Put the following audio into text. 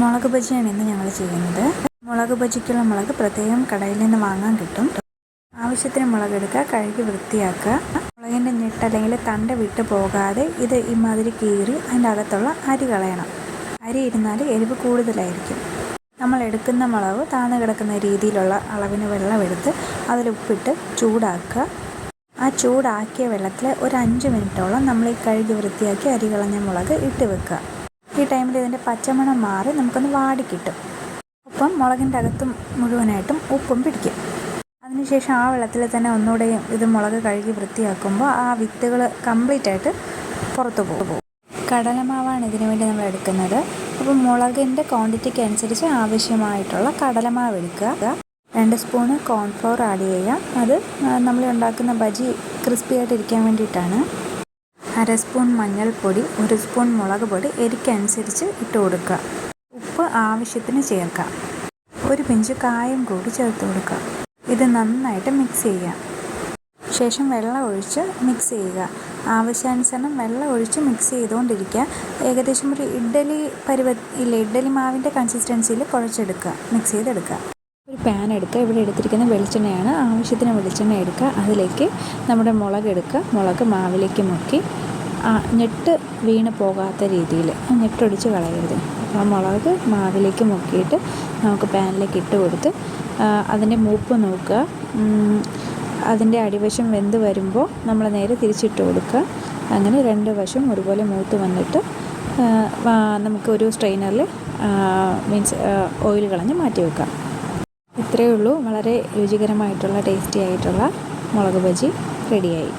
മുളക് ബജിയാണ് ഇന്ന് ഞങ്ങൾ ചെയ്യുന്നത്. മുളക് ബജിക്കുള്ള മുളക് പ്രത്യേകം കടയിൽ നിന്ന് വാങ്ങാൻ കിട്ടും. ആവശ്യത്തിന് മുളക് എടുക്കുക കഴുകി വൃത്തിയാക്കുക. മുളകിന്റെ ഞെട്ട് അല്ലെങ്കിൽ തണ്ട വിട്ട് പോകാതെ ഇത് ഇമാതിരി കീറി അതിന്റെ അകത്തുള്ള അരി കളയണം. അരി ഇരുന്നാൽ എരിവ് കൂടുതലായിരിക്കും. നമ്മൾ എടുക്കുന്ന മുളക് താഴ്ന്നു കിടക്കുന്ന രീതിയിലുള്ള അളവിന് വെള്ളമെടുത്ത് അതിൽ ഉപ്പിട്ട് ചൂടാക്കുക. ആ ചൂടാക്കിയ വെള്ളത്തിൽ ഒരു അഞ്ച് മിനിറ്റോളം നമ്മൾ ഈ കഴുകി വൃത്തിയാക്കി അരി കളഞ്ഞ മുളക് ഇട്ട് വെക്കുക. ഈ ടൈമിൽ ഇതിന്റെ പച്ചമണം മാറി നമുക്കൊന്ന് വാടി കിട്ടും ഒപ്പം മുളകിന്റെ അകത്തും മുഴുവനായിട്ടും ഉപ്പും പിടിക്കും. അതിനുശേഷം ആ വെള്ളത്തിൽ തന്നെ ഒന്നുകൂടെ ഇത് മുളക് കഴുകി വൃത്തിയാക്കുമ്പോൾ ആ വിത്തുകൾ കംപ്ലീറ്റ് ആയിട്ട് പുറത്തു പോകും. കടലമാവാണ് ഇതിനു വേണ്ടി നമ്മൾ എടുക്കുന്നത്. അപ്പം മുളകിന്റെ ക്വാണ്ടിറ്റിക്ക് അനുസരിച്ച് ആവശ്യമായിട്ടുള്ള കടലമാവ് എടുക്കുക. രണ്ട് സ്പൂണ് കോൺഫ്ലോർ ആഡ് ചെയ്യുക. അത് നമ്മൾ ഉണ്ടാക്കുന്ന ബജി ക്രിസ്പി ആയിട്ടിരിക്കാൻ വേണ്ടിയിട്ടാണ്. അര സ്പൂൺ മഞ്ഞൾപ്പൊടി ഒരു സ്പൂൺ മുളക് പൊടി എരിക്കനുസരിച്ച് ഇട്ട് കൊടുക്കുക. ഉപ്പ് ആവശ്യത്തിന് ചേർക്കാം ഒരു പിഞ്ച് കായം കൂടി ചേർത്ത് കൊടുക്കുക. ഇത് നന്നായിട്ട് മിക്സ് ചെയ്യാം ശേഷം വെള്ളം ഒഴിച്ച് മിക്സ് ചെയ്യുക. ആവശ്യാനുസരണം വെള്ളം ഒഴിച്ച് മിക്സ് ചെയ്തുകൊണ്ടിരിക്കുക. ഏകദേശം ഒരു ഇഡ്ഡലി പരുവ ഇല്ല ഇഡ്ഡലി മാവിന്റെ കൺസിസ്റ്റൻസിയിൽ കുഴച്ചെടുക്കുക. മിക്സ് ചെയ്തെടുക്കുക. ഒരു പാൻ എടുക്കുക. ഇവിടെ എടുത്തിരിക്കുന്ന വെളിച്ചെണ്ണയാണ്. ആവശ്യത്തിന് വെളിച്ചെണ്ണ എടുക്കുക. അതിലേക്ക് നമ്മുടെ മുളക് എടുക്കുക. മുളക് മാവിലേക്ക് മുക്കി ഞെട്ട് വീണ് പോകാത്ത രീതിയിൽ ഞെട്ടൊടിച്ച് കളയരുത്. അപ്പോൾ ആ മുളക് മാവിലേക്ക് മുക്കിയിട്ട് നമുക്ക് പാനിലേക്ക് ഇട്ട് കൊടുത്ത് അതിന്റെ മൂപ്പ് നോക്കുക. അതിന്റെ അടിവശം വെന്ത് വരുമ്പോൾ നമ്മൾ നേരെ തിരിച്ചിട്ട് കൊടുക്കുക. അങ്ങനെ രണ്ട് വശം ഒരുപോലെ മൂത്ത് വന്നിട്ട് നമുക്കൊരു സ്ട്രെയിനറിൽ മീൻസ് ഓയിൽ കളഞ്ഞ് മാറ്റി വെക്കാം. ഇത്രയേ ഉള്ളൂ. വളരെ രുചികരമായിട്ടുള്ള ടേസ്റ്റി ആയിട്ടുള്ള മുളക് ബജി റെഡിയായി.